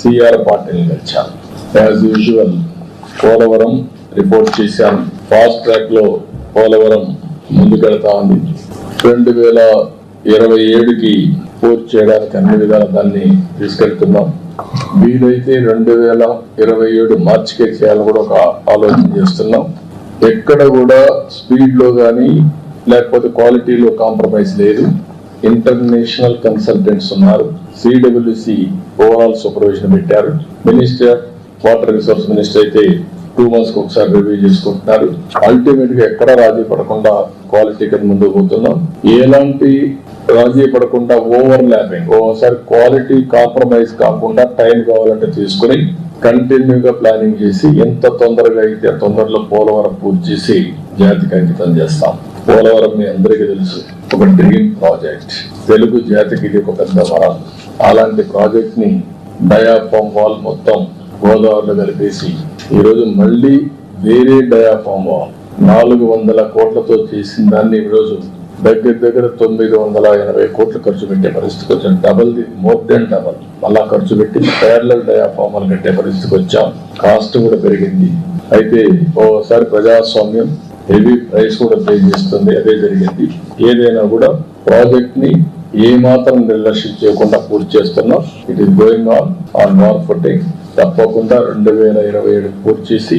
CR Patil కలిశాను as usual Polavaram report చేశాను fast ట్రాక్లో పోలవరం ముందుకెళ్తా ఉంది. రెండు వేల ఇరవై ఏడుకి పూర్తి చేయడానికి అన్ని విధాల దాన్ని తీసుకెళ్తున్నాం. వీలైతే రెండు వేల ఇరవై ఏడు మార్చికే చేయాలని కూడా ఒక ఆలోచన చేస్తున్నాం. ఎక్కడ కూడా స్పీడ్లో కానీ లేకపోతే క్వాలిటీలో కాంప్రమైజ్ లేదు. ఇంటర్నేషనల్ కన్సల్టెంట్స్ ఉన్నారు. సిడబ్ల్యూసి ఓవరాల్ సూపర్విజన్ పెట్టారు. మినిస్టర్ వాటర్ రిసోర్స్ మినిస్టర్ అయితే టూ మంత్స్ ఒకసారి రివ్యూ చేసుకుంటున్నారు. అల్టిమేట్గా ఎక్కడ రాజీ పడకుండా క్వాలిటీ కింద ముందుకు పోతున్నాం. ఎలాంటి రాజీ పడకుండా ఓవర్ ల్యాపింగ్ ఓసారి క్వాలిటీ కాంప్రమైజ్ కాకుండా టైం కావాలంటే తీసుకుని కంటిన్యూ గా ప్లానింగ్ చేసి ఎంత తొందరగా అయితే తొందరలో పోలవరం పూర్తి చేసి జాతికి అంకితం చేస్తాం పోలవరం మీ అందరికీ తెలుసు. ఒక డ్రీమ్ ప్రాజెక్ట్ తెలుగు జాతికి ఇది ఒక పెద్ద వరం. అలాంటి ప్రాజెక్ట్ని డయాఫామ్ వాల్ మొత్తం గోదావరిలో కలిపేసి ఈరోజు మళ్ళీ వేరే డయాఫామ్ వాల్ నాలుగు వందల కోట్లతో చేసిన దాన్ని ఈరోజు దగ్గర దగ్గర తొమ్మిది వందల ఎనభై కోట్లు ఖర్చు పెట్టే పరిస్థితికి వచ్చాం. Double the more than double మళ్ళా ఖర్చు పెట్టి పేర్లల్ డయాఫామ్ వాల్ కట్టే పరిస్థితికి వచ్చాం. కాస్ట్ కూడా పెరిగింది. అయితే ఓసారి ప్రజాస్వామ్యం హెవీ ప్రైస్ కూడా పే చేస్తుంది. అదే జరిగింది. ఏదైనా కూడా ప్రాజెక్ట్ని ఏ మాత్రం నిర్లక్ష్యం చేయకుండా పూర్తి చేస్తున్నాం it is going on on war footing తప్పకుండా రెండు వేల ఇరవై ఏడు పూర్తి చేసి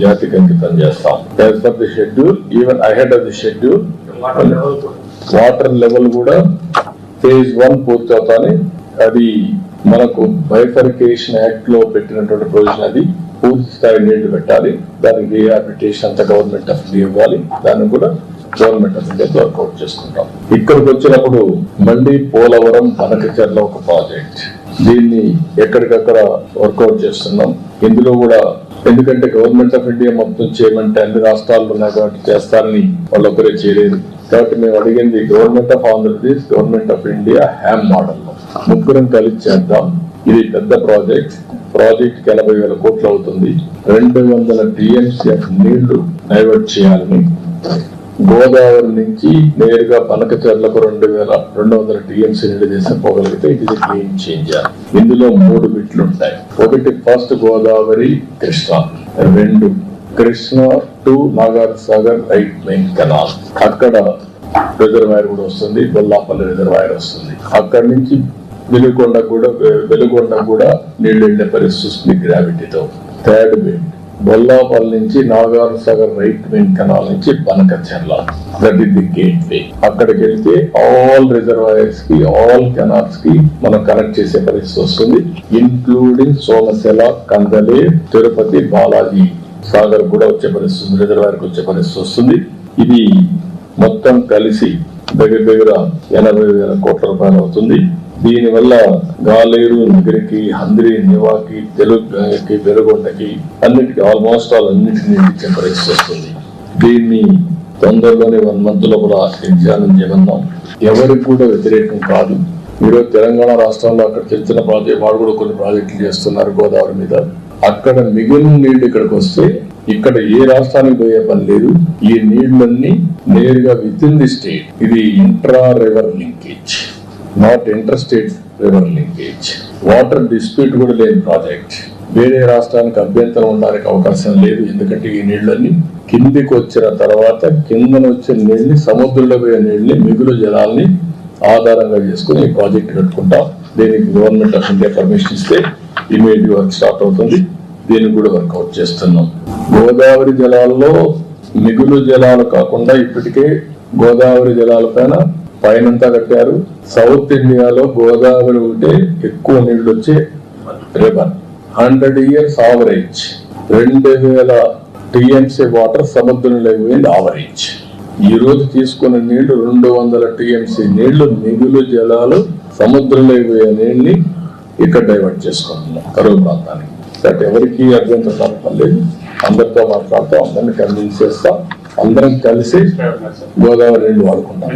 జాతికి అంకితం చేస్తాం. As per the schedule even ahead of the schedule water level కూడా ఫేజ్ వన్ పూర్తి అవుతానే. అది మనకు బైఫర్కేషన్ యాక్ట్లో పెట్టినటువంటి ప్రొవిజన్ అది. పూర్తి స్థాయి నీళ్ళు పెట్టాలి. దానికి రీహాబిలిటేషన్ అంతా గవర్నమెంట్ ఆఫ్ ఇండియా ఇవ్వాలి. దాన్ని కూడా గవర్నమెంట్ ఆఫ్ ఇండియా వర్కౌట్ చేసుకుంటాం. ఇక్కడికి వచ్చినప్పుడు మళ్ళీ పోలవరం బనకచర్ల ఒక ప్రాజెక్ట్ దీన్ని ఎక్కడికక్కడ వర్కౌట్ చేస్తున్నాం. ఇందులో కూడా ఎందుకంటే గవర్నమెంట్ ఆఫ్ ఇండియా మొత్తం చేయమంటే అన్ని రాష్ట్రాల్లో ఉన్నాయి కాబట్టి చేస్తారని వాళ్ళొక్కరే చేయలేదు. కాబట్టి మేము అడిగింది government of Andhra Pradesh government of India HAM model ముగ్గురం కలిసి చేద్దాం. ఇది పెద్ద ప్రాజెక్ట్ ప్రాజెక్ట్ ఎనభై వేల కోట్లు అవుతుంది. రెండు వందల టిఎంసీఎఫ్ నీళ్ళు డైవర్ట్ చేయాలని. గోదావరి నుంచి నేరుగా పనకచర్లకు రెండు వేల రెండు వందల టీఎంసీ నీళ్ళు తీసుకుపోగలిగితే ఇది క్లీన్ చేంజ్ ఇందులో మూడు బిట్లు ఉంటాయి. ఒకటి ఫస్ట్ గోదావరి కృష్ణ రెండు Krishna to Nagar Sagar right main canal. అక్కడ రిజర్వాయర్ కూడా వస్తుంది గొల్లాపల్లి రిజర్వాయర్ వస్తుంది. అక్కడి నుంచి వెలుగొండ కూడా వెలుగొండ కూడా నీళ్ళు వెళ్ళే పరిస్థితి వస్తుంది గ్రావిటీతో థర్డ్ బిట్ బొల్లాపల్లి నుంచి Nagar Sagar right main canal నుంచి Banakacherla. That is the gateway అక్కడికి వెళ్తే ఆల్ రిజర్వాయర్స్కి ఆల్ కెనాల్స్కి మనం కనెక్ట్ చేసే పరిస్థితి వస్తుంది. ఇన్క్లూడింగ్ సోమశెల కందలే తిరుపతి బాలాజీ సాగర్ కూడా వచ్చే పరిస్థితి రిజర్వాయర్కి వచ్చే పరిస్థితి వస్తుంది. ఇది మొత్తం కలిసి దగ్గర దగ్గర ఎనభై వేల కోట్ల రూపాయలు అవుతుంది. దీని వల్ల గాలేరు నగరికి హంద్రి నివాకి తెలుగుకి వెలుగొండకి అన్నిటికీ ఆల్మోస్ట్ ఆల్ అన్నిటిని ఇచ్చే పరిస్థితి వస్తుంది. దీన్ని తొందరలోనే వన్ మంత్ లోపల ఎగ్జామిన్ చేయమన్నాం. ఎవరికి కూడా వ్యతిరేకం కాదు. ఈరోజు తెలంగాణ రాష్ట్రంలో అక్కడ చిన్న చిన్న ప్రాజెక్ట్ వాడు కూడా కొన్ని ప్రాజెక్టులు చేస్తున్నారు గోదావరి మీద. అక్కడ మిగిలిన నీళ్ళు ఇక్కడికి వస్తే ఇక్కడ ఏ రాష్ట్రానికి పోయే పని లేదు. ఈ నీళ్ళన్నీ నేరుగా విత్ ఇన్ ది స్టేట్ ఇది intra river linkage not interested river linkage water dispute కూడా లేని ప్రాజెక్ట్. వేరే రాష్ట్రానికి అభ్యంతరం ఉండడానికి అవకాశం లేదు. ఎందుకంటే ఈ నీళ్ళని కిందికి వచ్చిన తర్వాత కిందన వచ్చే నీళ్ళని సముద్రంలో పోయే నీళ్ళని మిగులు జలాల్ని ఆధారంగా చేసుకుని ఈ ప్రాజెక్ట్ కట్టుకుంటాం. దీనికి గవర్నమెంట్ ఆఫ్ ఇండియా పర్మిషన్ ఇస్తే ఇమీడియట్ వర్క్ స్టార్ట్ అవుతుంది. దీన్ని కూడా వర్కౌట్ చేస్తున్నాం. గోదావరి జలాల్లో మిగులు జలాలు కాకుండా ఇప్పటికే గోదావరి జలాల పైన పైనంతా కట్టారు. సౌత్ ఇండియాలో గోదావరి ఉంటే ఎక్కువ నీళ్ళు వచ్చే రివర్. Hundred years average. రెండు వేల టిఎంసీ వాటర్ సముద్రంలో పోయింది ఆవరేజ్. ఈ రోజు తీసుకున్న నీళ్ళు రెండు వందల టిఎంసీ నీళ్ళు మిగులు జలాలు సముద్రంలో పోయే నీళ్ళని ఇక్కడ డైవర్ట్ చేసుకుంటున్నాం కరువు ప్రాంతానికి. దట్ ఎవరికి అభ్యంతరం పర్లేదు అందరితో మాట్లాడుతూ అందరిని కన్విన్స్ చేస్తాం అందరం కలిసి గోదావరి నీళ్ళు వాడుకుంటాం.